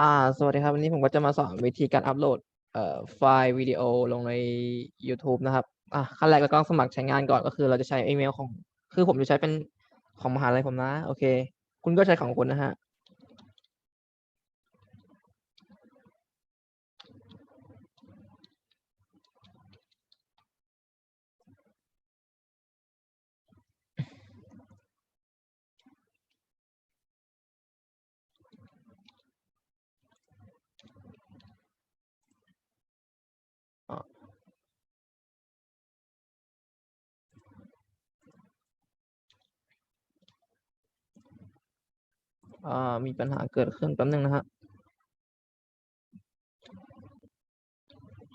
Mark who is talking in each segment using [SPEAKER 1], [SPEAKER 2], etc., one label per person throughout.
[SPEAKER 1] อ่าสวัสดีครับ วันนี้ผมก็จะมาสอนวิธีการอัปโหลดเอ่อไฟล์วิดีโอลงในยูทูบนะครับอะขั้นแรกเราต้องสมัครใช้งานก่อนก็คือ เราจะใช้อีเมลของ คือผมจะใช้เป็นของมหาลัยผมนะ โอเค คุณก็ใช้ของคุณนะฮะา มีปัญหาเกิดขึ้นแป๊บนึงนะฮะ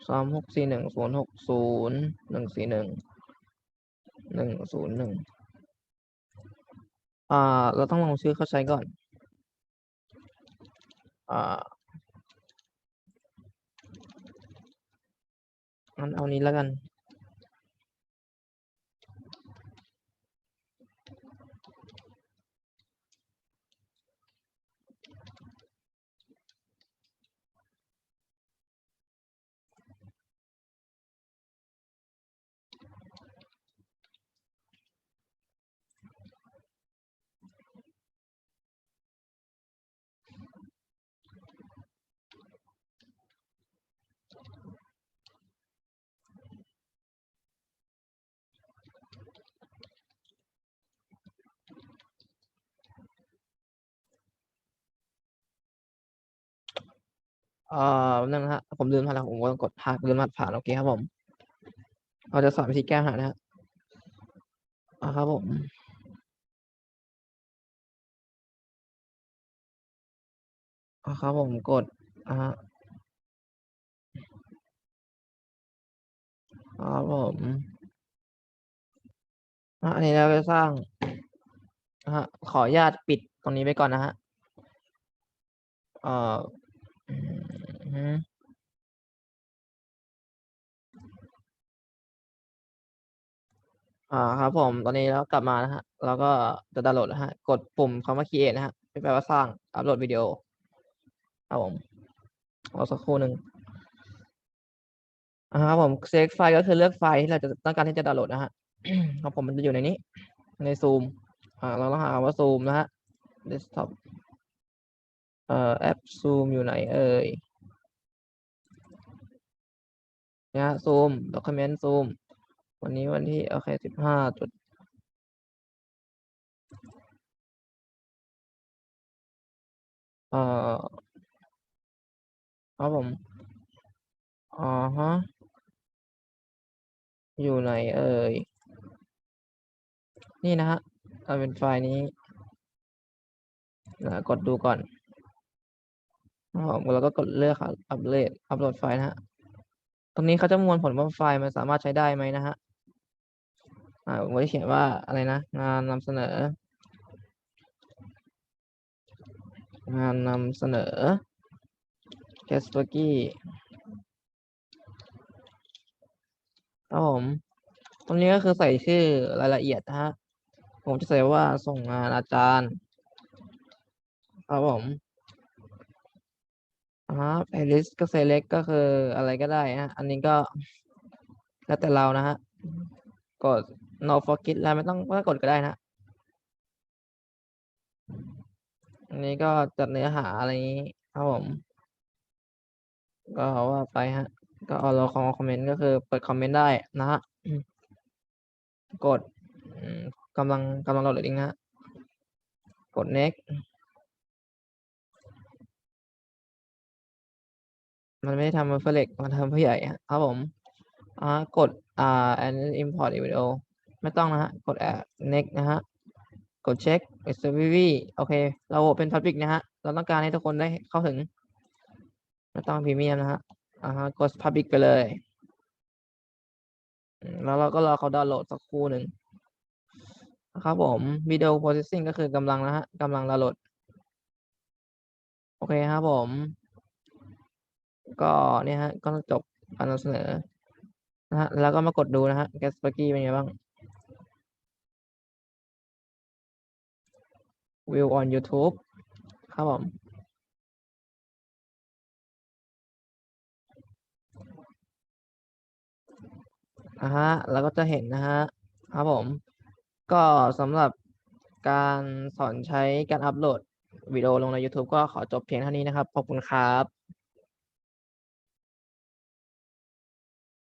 [SPEAKER 1] สามหกสี่หนึ่งศูนย์หกศูนย์หนึ่งสี่หนึ่งหนึ่งศูนย์หนึ่งอ่า เราต้องลองชื่อเข้าใช้ก่อน อ่างั้นเอานี้แล้วกัน เอ่าแป๊บหนึ่งนะครับผมลืมรหัสแล้วผมก็กดผ่านลืมรหัสผ่านโอเคครับผม เราจะสอนวิธีแก้ปัญหานะครับอ่าครับผมอ่าครับผมกดอะฮะครับผมอ่าอันนี้เราจะสร้างอะฮะขออนุญาตปิดตรงนี้ไว้ก่อนนะครับเอ่อ ฮึอ่าครับผม ตอนนี้เรากลับมานะครับแล้วก็จะดาวน์โหลดนะครับกดปุ่มคำว่า create นะครับที่แปลว่าสร้าง อัปโหลดวิดีโอ ครับผมรอสักครู่หนึ่งอ่าครับผม select ไฟล์ก็คือเลือกไฟล์ที่เราจะต้องการที่จะดาวน์โหลดนะฮะครับผมมันจะอยู่ในนี้ ใน Zoom อ่า เราต้องหาคำว่า Zoom นะครับ desktop เอ่อแอป Zoom อยู่ไหนเอ่ย? เนี่ยครับ Zoom document Zoom วันนี้วันที่ โอเค15จุดเอ่อครับผมอะฮะ อยู่ไหนเอ่ย?นี่นะครับเอาเป็นไฟล์นี้อ่ากดดูก่อนครับผมแล้วก็กดเลือกครับอัปเลดอัปโหลดไฟล์นะครับ ตรงนี้เขาจะมวลผลว่าไฟล์มันสามารถใช้ได้ไหมนะครับอ่าผมจะเขียนว่าอะไรนะ งานนำเสนอ งานนำเสนอ Kaspersky ครับผม ตรงนี้ก็คือใส่ชื่อรายละเอียดนะครับผมจะใส่ว่าส่งงานอาจารย์ ครับผม อะฮะ playlist ก็ select ก็คืออะไรก็ได้นะอันนี้ก็แล้วแต่เรานะครับกด no forget แล้วไม่ต้องไม่ต้องกดก็ได้นะ อันนี้ก็จัดเนื้อหาอะไรงี้ครับผม ก็ว่าไปครับก็เอาเราคอคอมเมนต์ก็คือเปิดคอมเมนต์ได้นะครับกดกำลังกำลังโหลด loading นะ กด next มันไม่ได้ทำเพื่อเด็กมันทำเพื่อใหญ่ครับครับผมอะฮะกดอ่า and import video ไม่ต้องนะครับกดอ่า next นะครับกดเช็ก expiry โอเค เราเป็น public นะครับเราต้องการให้ทุกคนได้เข้าถึง ไม่ต้องพรีเมียมนะครับอะฮะกด public ไปเลย แล้วเราก็รอเขาดาวน์โหลดสักครู่หนึ่งครับผม video processing ก็คือกำลังนะครับกำลังดาวน์โหลด โอเคครับผม ก็เนี่ยฮะ ก็จบการนำเสนอนะฮะแล้วก็มากดดูนะฮะแกสปากี้เป็นไงบ้างวิว on YouTube ครับผมนะฮะแล้วก็จะเห็นนะฮะครับผม ก็สำหรับการสอนใช้การอัปโหลดวิดีโอลงใน YouTube ก็ขอจบเพียงเท่านี้นะครับ ขอบคุณครับ